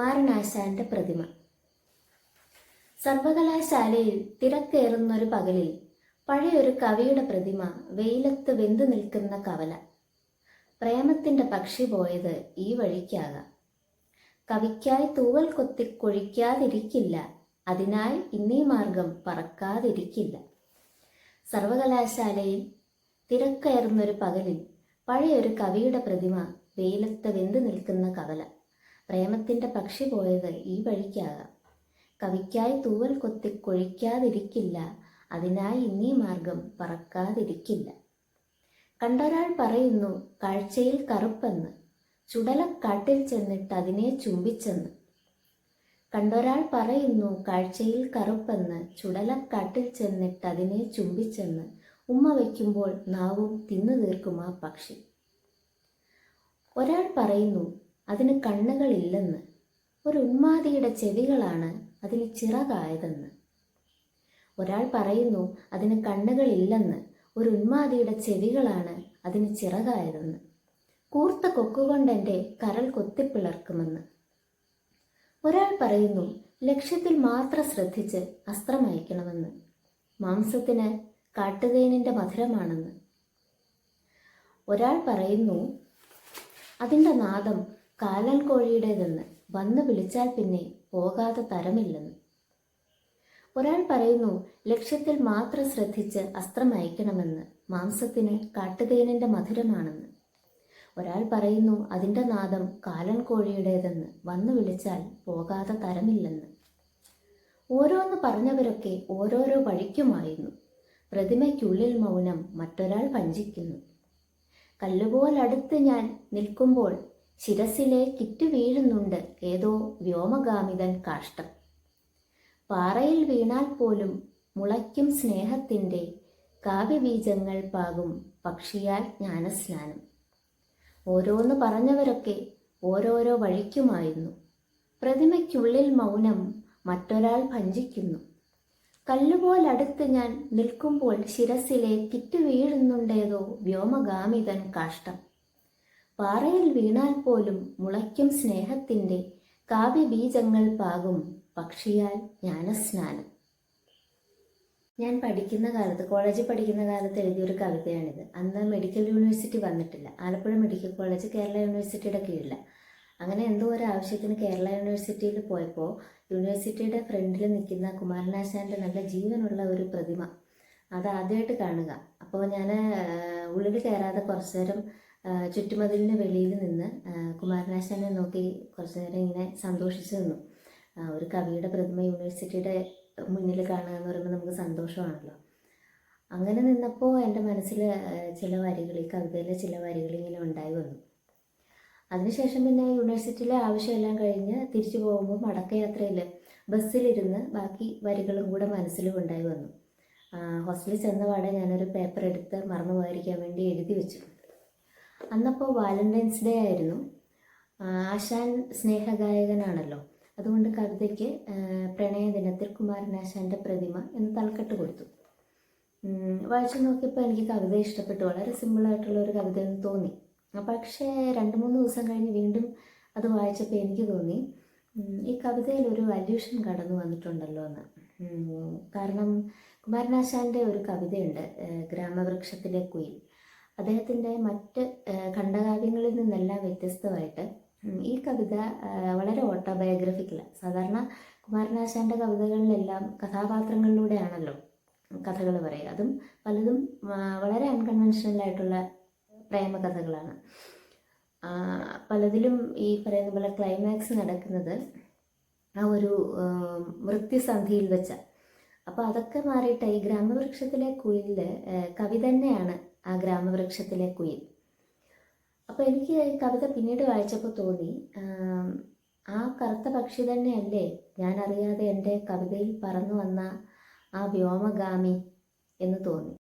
കുമാരനാശാന്റെ പ്രതിമ. സർവകലാശാലയിൽ തിരക്കേറുന്നൊരു പകലിൽ പഴയൊരു കവിയുടെ പ്രതിമ വെയിലത്ത് വെന്തു നിൽക്കുന്ന കവല. പ്രേമത്തിന്റെ പക്ഷി പോയത് ഈ വഴിക്കാകാം. കവിക്കായി തൂവൽ കൊത്തി കൊഴിക്കാതിരിക്കില്ല. അതിനാൽ ഇന്നീ മാർഗം പറക്കാതിരിക്കില്ല. സർവകലാശാലയിൽ തിരക്കയറുന്നൊരു പകലിൽ പഴയൊരു കവിയുടെ പ്രതിമ വെയിലത്ത് വെന്തു നിൽക്കുന്ന കവല. പ്രേമത്തിന്റെ പക്ഷി പോയത് ഈ വഴിക്കാകാം. കവിക്കായി തൂവൽ കൊത്തി കൊഴിക്കാതിരിക്കില്ല. അതിനായി ഇന്നീ മാർഗം പറക്കാതിരിക്കില്ല. കണ്ടൊരാൾ പറയുന്നു കാഴ്ചയിൽ കറുപ്പെന്ന്. ചുടലക്കാട്ടിൽ ചെന്നിട്ട് അതിനെ ചുംബിച്ചെന്ന്. കണ്ടൊരാൾ പറയുന്നു കാഴ്ചയിൽ കറുപ്പെന്ന്. ചുടലക്കാട്ടിൽ ചെന്നിട്ട് അതിനെ ചുംബിച്ചെന്ന്. ഉമ്മ വയ്ക്കുമ്പോൾ നാവും തിന്നു തീർക്കും ആ പക്ഷി. ഒരാൾ പറയുന്നു അതിന് കണ്ണുകളില്ലെന്ന്. ഒരു ഉന്മാതിയുടെ ചെവികളാണ് അതിന് ചിറകായതെന്ന്. ഒരാൾ പറയുന്നു അതിന് കണ്ണുകളില്ലെന്ന്. ഒരു ഉന്മാതിയുടെ ചെവികളാണ് അതിന് ചിറകായതെന്ന്. കൂർത്ത കൊക്കുകൊണ്ടെന്റെ കരൾ കൊത്തിപ്പിളർക്കുമെന്ന്. ഒരാൾ പറയുന്നു ലക്ഷ്യത്തിൽ മാത്രം ശ്രദ്ധിച്ച് അസ്ത്രം അയക്കണമെന്ന്. മാംസത്തിന് കാട്ടുതേനിന്റെ മധുരമാണെന്ന്. ഒരാൾ പറയുന്നു അതിന്റെ നാദം കാലൻ കോഴിയുടേതെന്ന് വന്ന് വിളിച്ചാൽ പിന്നെ പോകാതെ തരമില്ലെന്ന്. ഒരാൾ പറയുന്നു ലക്ഷ്യത്തിൽ മാത്രം ശ്രദ്ധിച്ച് അസ്ത്രം അയക്കണമെന്ന് മാംസത്തിന് കാട്ടുതേനിന്റെ മധുരമാണെന്ന്. ഒരാൾ പറയുന്നു അതിന്റെ നാദം കാലൻ കോഴിയുടേതെന്ന് വന്നു വിളിച്ചാൽ പോകാതെ തരമില്ലെന്ന്. ഓരോന്ന് പറഞ്ഞവരൊക്കെ ഓരോരോ വഴിക്കുമായിരുന്നു. പ്രതിമയ്ക്കുള്ളിൽ മൗനം മറ്റൊരാൾ വഞ്ചിക്കുന്നു. കല്ലുപോലടുത്ത് ഞാൻ നിൽക്കുമ്പോൾ ശിരസിലെ കിറ്റു വീഴുന്നുണ്ട്. ഏതോ വ്യോമഗാമിതൻ കാഷ്ടം. പാറയിൽ വീണാൽ പോലും മുളയ്ക്കും സ്നേഹത്തിന്റെ കാവ്യബീജങ്ങൾ പാകും പക്ഷിയാൽ ജ്ഞാനസ്നാനം. ഓരോന്ന് പറഞ്ഞവരൊക്കെ ഓരോരോ വഴിക്കുമായിരുന്നു. പ്രതിമയ്ക്കുള്ളിൽ മൗനം മറ്റൊരാൾ ഭഞ്ചിക്കുന്നു കല്ലുപോലടുത്ത് ഞാൻ നിൽക്കുമ്പോൾ ശിരസിലെ കിറ്റു വീഴുന്നുണ്ടേതോ വ്യോമഗാമിതൻ കാഷ്ടം. പാറയിൽ വീണാൽ പോലും മുളയ്ക്കും സ്നേഹത്തിന്റെ കാവ്യബീജങ്ങൾ പാകും പക്ഷിയാൽ ജ്ഞാനസ്നാനം. ഞാൻ പഠിക്കുന്ന കാലത്ത് കോളേജിൽ പഠിക്കുന്ന കാലത്ത് എഴുതിയൊരു കവിതയാണിത്. അന്ന് മെഡിക്കൽ യൂണിവേഴ്സിറ്റി വന്നിട്ടില്ല. ആലപ്പുഴ മെഡിക്കൽ കോളേജ് കേരള യൂണിവേഴ്സിറ്റിയുടെ കീഴില്ല അങ്ങനെ എന്തോ ഒരു ആവശ്യത്തിന് കേരള യൂണിവേഴ്സിറ്റിയിൽ പോയപ്പോൾ യൂണിവേഴ്സിറ്റിയുടെ ഫ്രണ്ടിൽ നിൽക്കുന്ന കുമാരനാശാന്റെ നല്ല ജീവനുള്ള ഒരു പ്രതിമ. അത് ആദ്യമായിട്ട് കാണുക. അപ്പോൾ ഞാൻ ഉള്ളിൽ കയറാതെ കുറച്ചു നേരം ചുറ്റുമതിലിന് വെളിയിൽ നിന്ന് കുമാരനാശാനെ നോക്കി കുറച്ചു നേരം ഇങ്ങനെ സന്തോഷിച്ചു നിന്നു. ഒരു കവിയുടെ പ്രതിമ യൂണിവേഴ്സിറ്റിയുടെ മുന്നിൽ കാണുക എന്ന് പറയുമ്പോൾ നമുക്ക് സന്തോഷമാണല്ലോ. അങ്ങനെ നിന്നപ്പോൾ എന്റെ മനസ്സിൽ ചില വരികൾ ഈ കവിതയിലെ ചില വരികൾ ഇങ്ങനെ ഉണ്ടായി വന്നു. അതിനുശേഷം പിന്നെ യൂണിവേഴ്സിറ്റിയിലെ ആവശ്യമെല്ലാം കഴിഞ്ഞ് തിരിച്ചു പോകുമ്പോൾ മടക്കയാത്രയിൽ ബസ്സിലിരുന്ന് ബാക്കി വരികളും കൂടെ മനസ്സിലും ഉണ്ടായി വന്നു. ഹോസ്റ്റലിൽ ചെന്ന പാടെ ഞാനൊരു പേപ്പർ എടുത്ത് മറന്നു പോയിരിക്കാൻ വേണ്ടി എഴുതി വെച്ചു. അന്നപ്പോൾ വാലന്റൈൻസ് ഡേ ആയിരുന്നു. ആശാൻ സ്നേഹഗായകനാണല്ലോ. അതുകൊണ്ട് കവിതയ്ക്ക് പ്രണയദിനത്തിൽ പ്രണയ ദിനത്തിൽ കുമാരനാശാന്റെ പ്രതിമ എന്ന് തലക്കെട്ട് കൊടുത്തു. വായിച്ചു നോക്കിയപ്പോൾ എനിക്ക് കവിത ഇഷ്ടപ്പെട്ടു. വളരെ സിമ്പിളായിട്ടുള്ള ഒരു കവിത എന്ന് തോന്നി. പക്ഷേ രണ്ട് മൂന്ന് ദിവസം കഴിഞ്ഞ് വീണ്ടും അത് വായിച്ചപ്പോൾ എനിക്ക് തോന്നി ഈ കവിതയിൽ ഒരു അല്യൂഷൻ കടന്നു വന്നിട്ടുണ്ടല്ലോ എന്ന്. കാരണം കുമാരനാശാന്റെ ഒരു കവിതയുണ്ട് ഗ്രാമവൃക്ഷത്തിലെ കുയിൽ. അദ്ദേഹത്തിന്റെ മറ്റ് ഖണ്ഡകാവ്യങ്ങളിൽ നിന്നെല്ലാം വ്യത്യസ്തമായിട്ട് ഈ കവിത വളരെ ഓട്ടോബയോഗ്രഫിക്കലാണ് സാധാരണ കുമാരനാശാന്റെ കവിതകളിലെല്ലാം കഥാപാത്രങ്ങളിലൂടെയാണല്ലോ കഥകൾ പറയുക. അതും പലതും വളരെ അൺകൺവെൻഷണൽ ആയിട്ടുള്ള പ്രേമകഥകളാണ്. ആ, പലതിലും ഈ പറയുന്ന പോലെ ക്ലൈമാക്സ് നടക്കുന്നത് ആ ഒരു മൃത്യുസന്ധിയിൽ വെച്ച. അപ്പോൾ അതൊക്കെ മാറിയിട്ട് ഈ ഗ്രാമവൃക്ഷത്തിലെ കുയിലിൽ കവി തന്നെയാണ് ആ ഗ്രാമവൃക്ഷത്തിലെ കുയിൽ. അപ്പോൾ എനിക്ക് കവിത പിന്നീട് വായിച്ചപ്പോൾ തോന്നി ആ കറുത്ത പക്ഷി തന്നെയല്ലേ ഞാൻ അറിയാതെ എന്റെ കവിതയിൽ പറന്നു വന്ന ആ വ്യോമഗാമി എന്ന് തോന്നി.